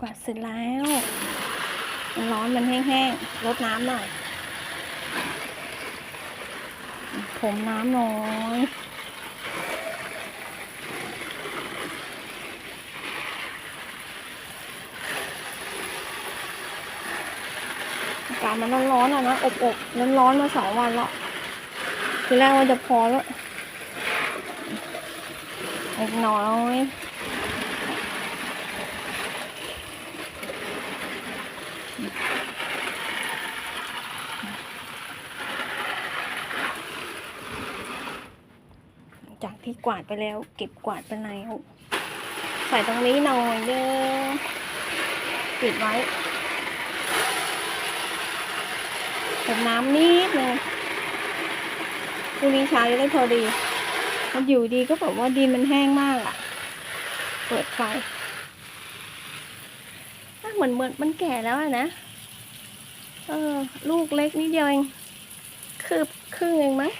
กวาดเสร็จแล้วมันร้อนมันแห้งๆลดน้ำหน่อย ผมน้ำน้อยอากาศมันร้อนๆอะนะอบอบๆร้อนๆมาสองวันแล้วทีแรกว่าจะพอแล้วอีกน่อย ที่กวาดไปแล้ว เก็บกวาดไปแล้วใส่ตรงนี้หน่อยเด้อปิดไว้ผมน้ำนิดนึงพรุ่งนี้เช้าจะได้พอดี มันอยู่ดีก็แบบว่าดินมันแห้งมากอะ่ะ เปิดไฟอะเหมือนเหมือนมันแก่แล้วอะนะ เออ ลูกเล็กนิดเดียวเอง คืบครึ่งเองมั้ง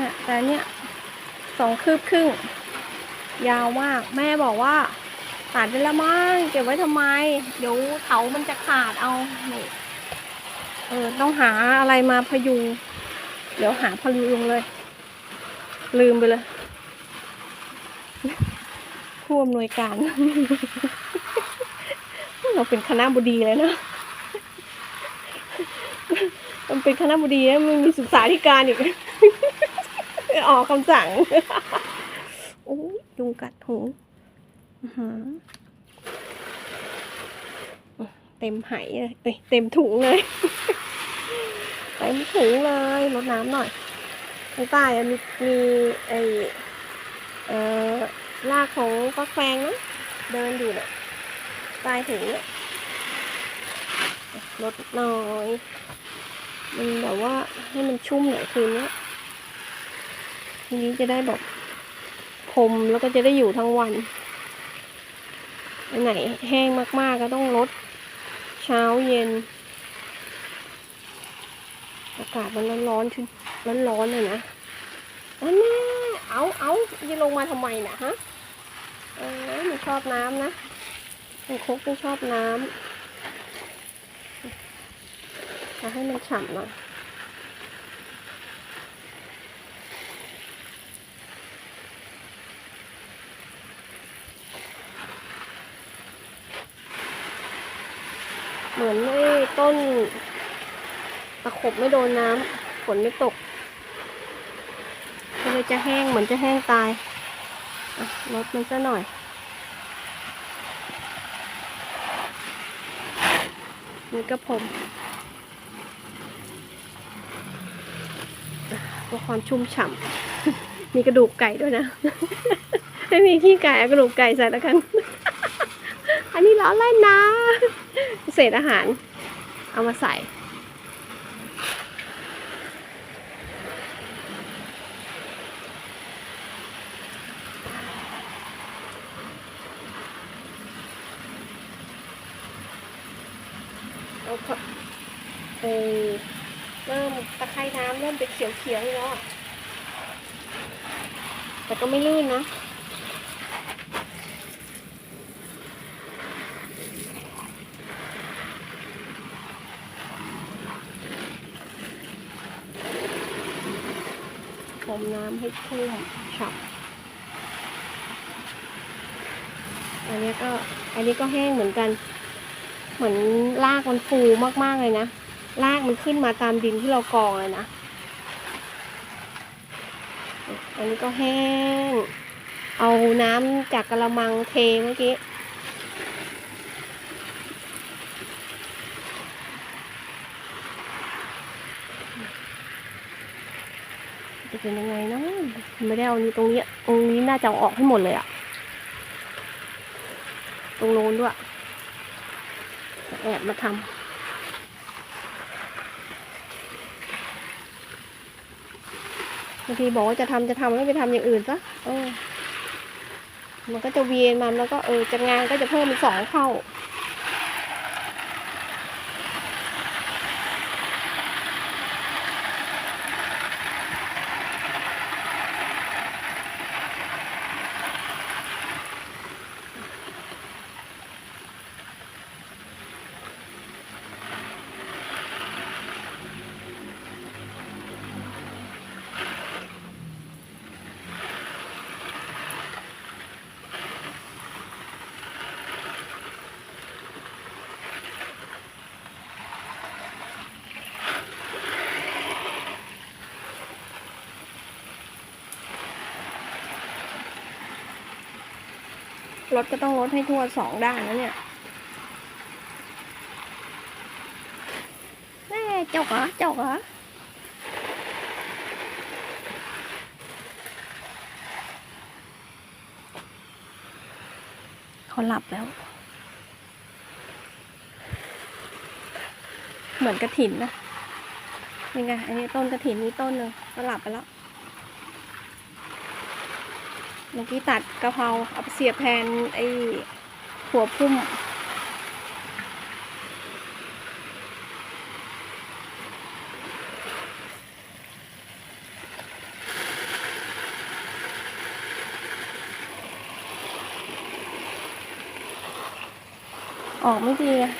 น่ะแต่เนี้ยสองคืบครึ่ง ยาวมาก แม่บอกว่าตัดไปแล้วมั้งเก็บไว้ทำไม เดี๋ยวเถามันจะขาดเอานี่เออต้องหาอะไรมาพยุง เดี๋ยวหาพยุงเลย ลืมไปเลยผู้อำนวยการ เราเป็นคณะบดีเลยนะมันเป็นคณะบดีแล้วมันมีศึกษาธิการอีก ออกคำสั่งโอ้ยยุงกัดหูหเต็มไหเลยเอ้ยเต็มถุงเลยเต็มถุงเลยลดน้ำหน่อยข้างใต้อะมีมีไอเอ่อรากของฟักแฟงนะเดินอยู่เนี่ยใต้ถุงเนี่ยลดหน่อย มันแบบว่าให้มันชุ่มหน่อยคืนนี้ ทีนี้จะได้แบบพรมแล้วก็จะได้อยู่ทั้งวันอันไหนแห้งมาก ๆ ก็ต้องลดเช้าเย็น อากาศมันร้อนๆชุร้อนๆเลยนะอันแน่เอาเอาจะลงมาทำไมนะฮะเออมันชอบน้ำนะมันคกมันชอบน้ำจะให้มันฉ่ำหน่อย เหมือนไอ้ต้นตะขบไม่โดนน้ำฝนไม่ตกก็เลยจะแห้งเหมือนจะแห้งตายลดมันซะหน่อยนี่ก็ผมเพื่อความชุ่มฉ่ำมีกระดูกไก่ด้วยนะ ไม่มีขี้ไก่กระดูกไก่ใส่แล้วกัน อันนี้ล้อเล่นนะ เศษอาหาร เอามาใส่ เอาพอเออเริ่มตะไคร่น้ำเริ่มจะเขียวๆแล้วแต่ก็ไม่ลื่นนะ มน้ำให้ชุ่มฉ่ำอันนี้ก็อันนี้ก็แห้งเหมือนกัน เหมือนรากมันฟูมากๆเลยนะรากมันขึ้นมาตามดินที่เรากองเลยนะ อันนี้ก็แห้ง เอาน้ำจากกระมังเทเมื่อกี้ จะเป็นยังไงเนาะไม่ได้เอานี้ตรงนี้ตรงนี้น่าจะเอาออกให้หมดเลยอะตรงโน้นด้วยแอบมาทำบางทีบอกว่าจะทำจะทำแล้วไปทำอย่างอื่นซะเออ มันก็จะเวียนมันแล้วก็เออจะงานก็จะเพิ่มเป็นสองเท่า รถก็ต้องรถให้ทั่วสองด้านนะเนี่ยแม่จกเหรอจกเหรอเขาหลับแล้ว เหมือนกระถินนะนี่ไงอันนี้ต้นกระถินนี้ต้นหนึ่งก็หลับไปแล้ว เมื่อกี้ตัดกะเพราเอาไปเสียบแทนไอ้หัวพุ่ม ออกไม่ดีอะ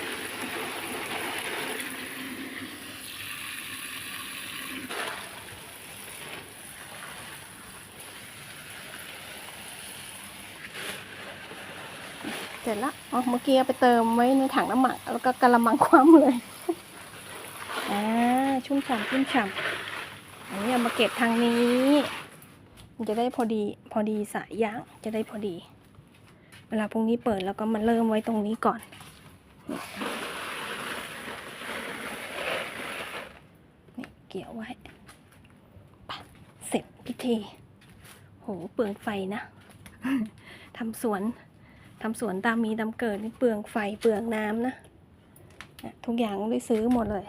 เสร็จละ อ๋อเมื่อกี้เอาไปเติมไว้ในถังน้ำหมันแล้วก็กระมังคว่ำเลยอ่าชุ่มฉ่ำชุ่มฉ่ำอันนี้เอามาเก็บทางนี้ มันจะได้พอดีพอดีสายยางจะได้พอดี เวลาพรุ่งนี้เปิดแล้วก็มาเริ่มไว้ตรงนี้ก่อนนี่เกี่ยวไว้เสร็จพิธีโหเปลืองไฟนะทำสวน ทำสวนตามมีตามเกิดนี่เปลืองไฟเปลืองน้ำนะทุกอย่างได้ซื้อหมดเลย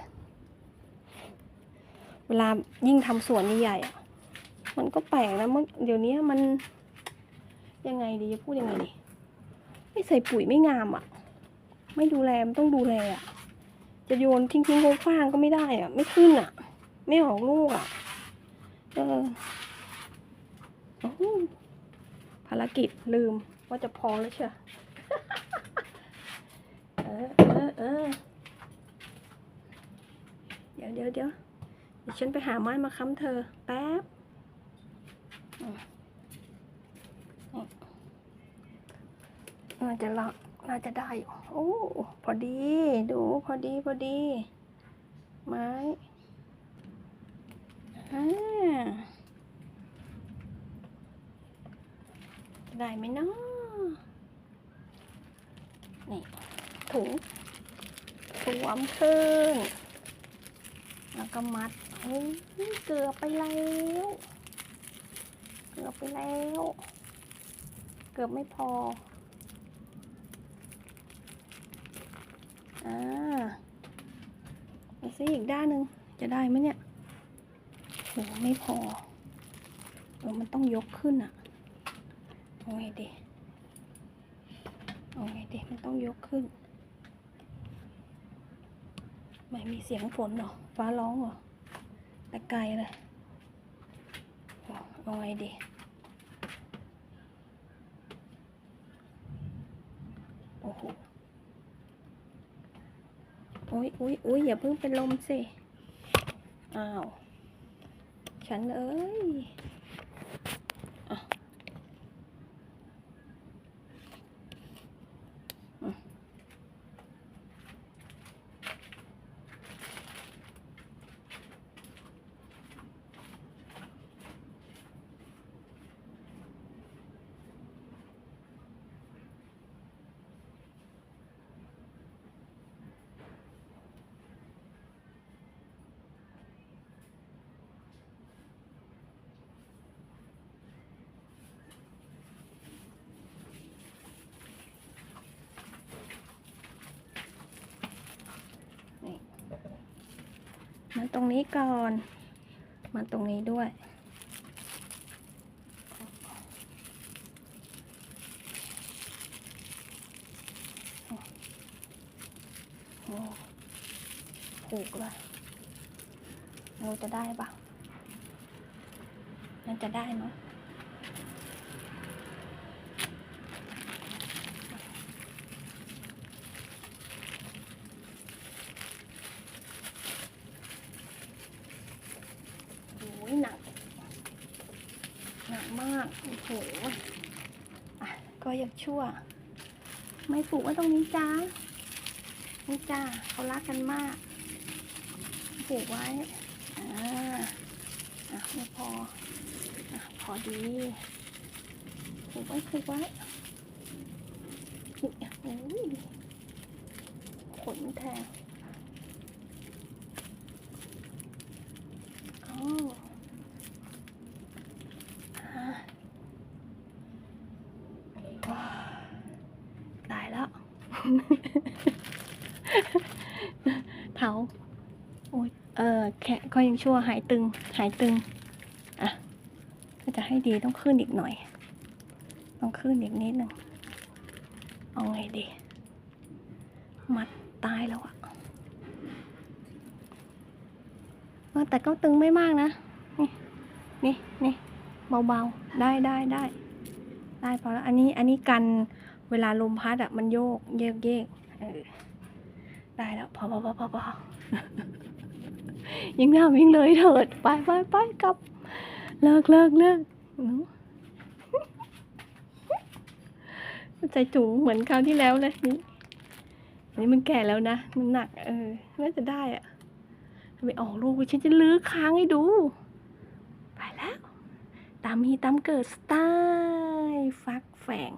เวลายิ่งทำสวนใหญ่ๆมันก็แปลกนะเมื่อเดี๋ยวนี้มันยังไงดีจะพูดยังไงดีไม่ใส่ปุ๋ยไม่งามอะ ไม่ดูแลมันต้องดูแลอะ จะโยนทิ้งทิ้งๆคว้างก็ไม่ได้อะ ไม่ขึ้นอะ ไม่ออกลูกอะเออโอ้โหภารกิจลืม ว่าจะพอแล้วเชียวเออเออเออเดี๋ยวเดี๋ยวเดี๋ยวเดี๋ยวฉันไปหาไม้มาค้ำเธอ แป๊บอืมนี่น่าจะละน่าจะได้อยู่โอ้พอดี ดูพอดีพอดี ไม้อ่าได้ไหมเนาะ นี่ถุงสวมขึ้น แล้วก็มัดเฮ้ยเกือบไปแล้วเกือบไปแล้ว เกือบไม่พออ่าไปซิอีกด้านหนึ่งจะได้ไหมเนี่ยโหไม่พอเออมันต้องยกขึ้นอะเอาไงดี เอาไงดีมันต้องยกขึ้น ไม่มีเสียงฝนหรอ ฟ้าร้องหรอแต่ไกลเลยเอาเอาไงดีโอ้โหอุ้ยอุ้ยอุ้ยอย่าเพิ่งเป็นลมสิ อ้าว ฉันเอ้ยอะอืม มาตรงนี้ก่อน มาตรงนี้ด้วย โอ้ผูกเลยเราจะได้ปะมันจะได้ไหมาะโอ้ยหนัก หนักมาก โอ้โห อะก็ยังชั่ว ไม่ปลูกไว้ตรงนี้จ้านี่จ้าเขารักกันมาก ปลูกไว้ อ่า อะไม่พอ อะพอดีปลูกไว้ผูกไว้โอ้ยขนแทงอ๋ออะว้าว ตายแล้วเท้าโอ้ยเออแค่ก็ยังชั่วหายตึง หายตึง อะ ก็จะให้ดีต้องขึ้นอีกหน่อย ต้องขึ้นอีกนิดหนึ่ง เอาไงดี มัดตายแล้วอะแต่ก็ตึงไม่มากนะ นี่ นี่นี่เบาๆ ได้ได้ได้ ได้พอแล้วอันนี้อันนี้กันเวลาลมพัดอะมันโยกเยกเยกเออได้แล้วพอพอพอพอพอยิงหน้าวิ่งเลยเถิดไปไปไปกลับ เลิกเลิกเลิกหนูใจจุ๋งเหมือนคราวที่แล้วเลยนี่อันนี้มันแก่แล้วนะ มันหนัก เออ น่าจะได้อะไปออกลูกฉันจะลื้อค้างให้ดู ไปแล้ว ตามมีตามเกิดสไตล์ ฟักแฝง